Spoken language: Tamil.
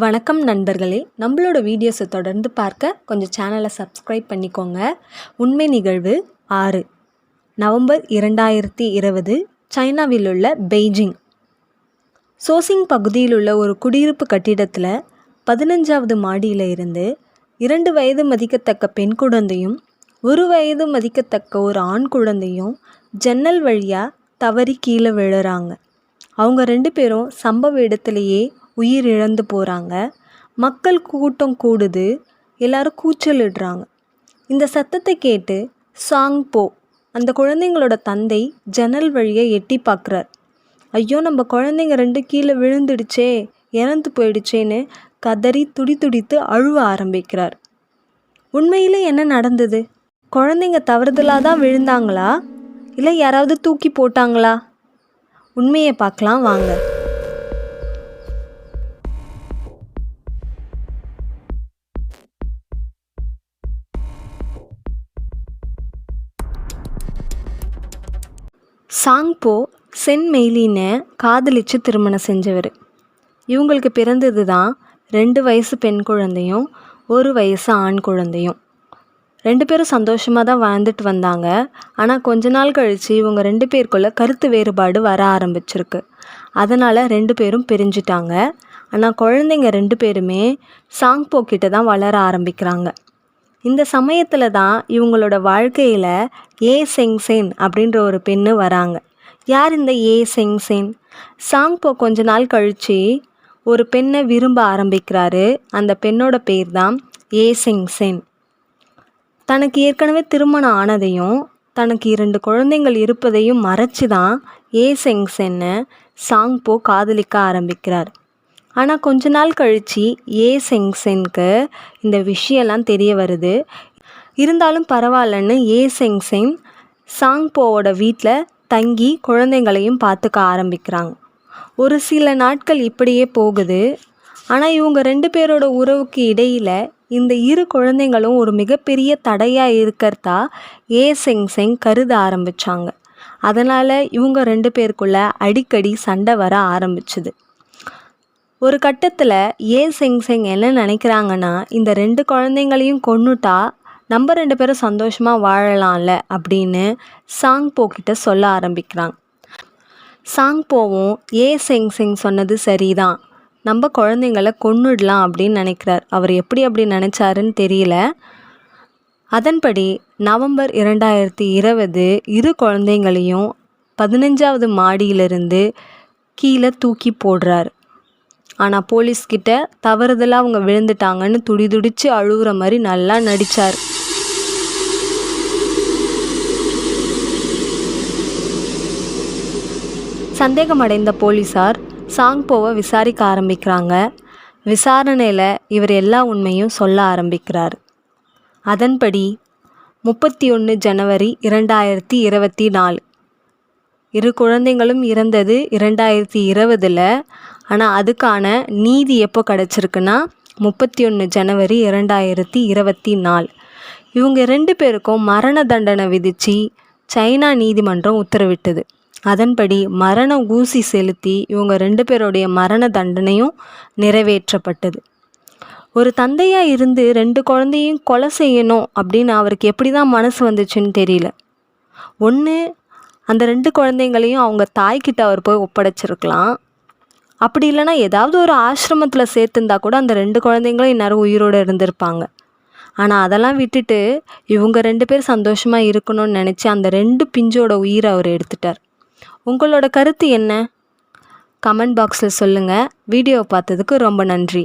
வணக்கம் நண்பர்களே. நம்மளோட வீடியோஸை தொடர்ந்து பார்க்க கொஞ்சம் சேனலை சப்ஸ்கிரைப் பண்ணிக்கோங்க. உண்மை நிகழ்வு ஆறு. நவம்பர் இரண்டாயிரத்தி இருபது சைனாவில் உள்ள பெய்ஜிங். சோசிங் பகுதியில் உள்ள ஒரு குடியிருப்பு கட்டிடத்தில் பதினஞ்சாவது மாடியில் இருந்து இரண்டு வயது மதிக்கத்தக்க பெண் குழந்தையும் ஒரு வயது மதிக்கத்தக்க ஒரு ஆண் குழந்தையும் ஜன்னல் வழியாக தவறி கீழே விழுறாங்க. அவங்க ரெண்டு பேரும் சம்பவ இடத்துலையே உயிர் இழந்து போகிறாங்க மக்கள் கூட்டம் கூடுது. எல்லாரும் கூச்சலிடுறாங்க. இந்த சத்தத்தை கேட்டு சாங் போ. அந்த குழந்தைங்களோட தந்தை ஜன்னல் வழியை எட்டி பார்க்குறார். ஐயோ நம்ம குழந்தைங்க ரெண்டு கீழே விழுந்துடுச்சே இறந்து போயிடுச்சேன்னு கதறி துடி துடித்து அழுவ ஆரம்பிக்கிறார். உண்மையில் என்ன நடந்தது? குழந்தைங்க தவறுதலாக தான் விழுந்தாங்களா? இல்லை யாராவது தூக்கி போட்டாங்களா? உண்மையை பார்க்கலாம் வாங்க. சாங்போ சென் மெய்லினை காதலிச்சு திருமணம் செஞ்சவர். இவங்களுக்கு பிறந்தது தான் ரெண்டு வயசு பெண் குழந்தையும் ஒரு வயசு ஆண் குழந்தையும். ரெண்டு பேரும் சந்தோஷமாக தான் வாழ்ந்துட்டு வந்தாங்க. ஆனால் கொஞ்ச நாள் கழித்து இவங்க ரெண்டு பேருக்குள்ள கருத்து வேறுபாடு வர ஆரம்பிச்சிருக்கு. அதனால் ரெண்டு பேரும் பிரிஞ்சிட்டாங்க. ஆனால் குழந்தைங்க ரெண்டு பேருமே சாங்போ கிட்ட தான் வளர ஆரம்பிக்கிறாங்க. இந்த சமயத்தில் தான் இவங்களோட வாழ்க்கையில் ஏ செங்சேன் அப்படின்ற ஒரு பெண்ணு வராங்க. யார் இந்த ஏ செங்சேன் சாங்போ கொஞ்ச நாள் கழித்து ஒரு பெண்ணை விரும்ப ஆரம்பிக்கிறாரு. அந்த பெண்ணோட பேர் தான் ஏ செங்சேன் தனக்கு ஏற்கனவே திருமணம் ஆனதையும் தனக்கு இரண்டு குழந்தைங்கள் இருப்பதையும் மறைச்சு தான் ஏ செங்சென்னு சாங்போ காதலிக்க ஆரம்பிக்கிறார். ஆனால் கொஞ்ச நாள் கழித்து ஏ செங்சென்க்கு இந்த விஷயம்லாம் தெரிய வருது. இருந்தாலும் பரவாயில்லன்னு ஏ செங்சென் சாங்போவோட வீட்டில் தங்கி குழந்தைங்களையும் பார்த்துக்க ஆரம்பிக்கிறாங்க. ஒரு சில நாட்கள் இப்படியே போகுது. ஆனால் இவங்க ரெண்டு பேரோட உறவுக்கு இடையில் இந்த இரு குழந்தைங்களும் ஒரு மிகப்பெரிய தடையாக இருக்கிறதா ஏ செங் செங் கருத ஆரம்பித்தாங்க அதனால் இவங்க ரெண்டு பேருக்குள்ள அடிக்கடி சண்டை வர ஆரம்பிச்சுது. ஒரு கட்டத்தில் ஏ செங் செங் என்ன நினைக்கிறாங்கன்னா இந்த ரெண்டு குழந்தைங்களையும் கொன்னுட்டா நம்ம ரெண்டு பேரும் சந்தோஷமாக வாழலாம்ல அப்படின்னு சாங் போக்கிட்ட சொல்ல ஆரம்பிக்கிறாங்க. சாங் போவும் ஏ செங் செங் சொன்னது சரிதான். நம்ம குழந்தைங்கள கொன்னுடலாம் அப்படின்னு நினைக்கிறார். அவர் எப்படி அப்படி நினச்சாருன்னு தெரியல. அதன்படி நவம்பர் இரண்டாயிரத்தி இருபது இரு குழந்தைங்களையும் பதினஞ்சாவது மாடியிலிருந்து கீழே தூக்கி போடுறார். ஆனால் போலீஸ்கிட்ட தவறுதலாக அவங்க விழுந்துட்டாங்கன்னு துடிதுடிச்சு அழுகுற மாதிரி நல்லா நடித்தார் சந்தேகமடைந்த போலீஸார் சாங்போவை விசாரிக்க ஆரம்பிக்கிறாங்க. விசாரணையில் இவர் எல்லா உண்மையும் சொல்ல ஆரம்பிக்கிறார். அதன்படி முப்பத்தி ஒன்று ஜனவரி இரண்டாயிரத்தி இருபத்தி நாலு இரு குழந்தைங்களும் இறந்தது இரண்டாயிரத்தி இருபதில் ஆனால் அதுக்கான நீதி எப்போ கிடச்சிருக்குன்னா முப்பத்தி ஒன்று ஜனவரி இரண்டாயிரத்தி இருபத்தி நாலு இவங்க ரெண்டு பேருக்கும் மரண தண்டனை விதித்து சைனா நீதிமன்றம் உத்தரவிட்டது. அதன்படி மரண ஊசி செலுத்தி இவங்க ரெண்டு பேருடைய மரண தண்டனையும் நிறைவேற்றப்பட்டது. ஒரு தந்தையாக இருந்து ரெண்டு குழந்தையும் கொலை செய்யணும் அப்படின்னு அவருக்கு எப்படி தான் மனசு வந்துச்சுன்னு தெரியல. ஒன்று அந்த ரெண்டு குழந்தைங்களையும் அவங்க தாய்கிட்ட அவர் போய் ஒப்படைச்சிருக்கலாம். அப்படி இல்லைன்னா ஏதாவது ஒரு ஆசிரமத்தில் சேர்த்துருந்தா கூட அந்த ரெண்டு குழந்தைங்களும் இந்நேரம் உயிரோடு இருந்திருப்பாங்க. ஆனால் அதெல்லாம் விட்டுட்டு இவங்க ரெண்டு பேர் சந்தோஷமாக இருக்கணும்னு நினச்சி அந்த ரெண்டு பிஞ்சோட உயிரை அவர் எடுத்துட்டார். உங்களோட கருத்து என்ன? கமெண்ட் பாக்ஸில் சொல்லுங்கள் வீடியோ பார்த்ததுக்கு ரொம்ப நன்றி.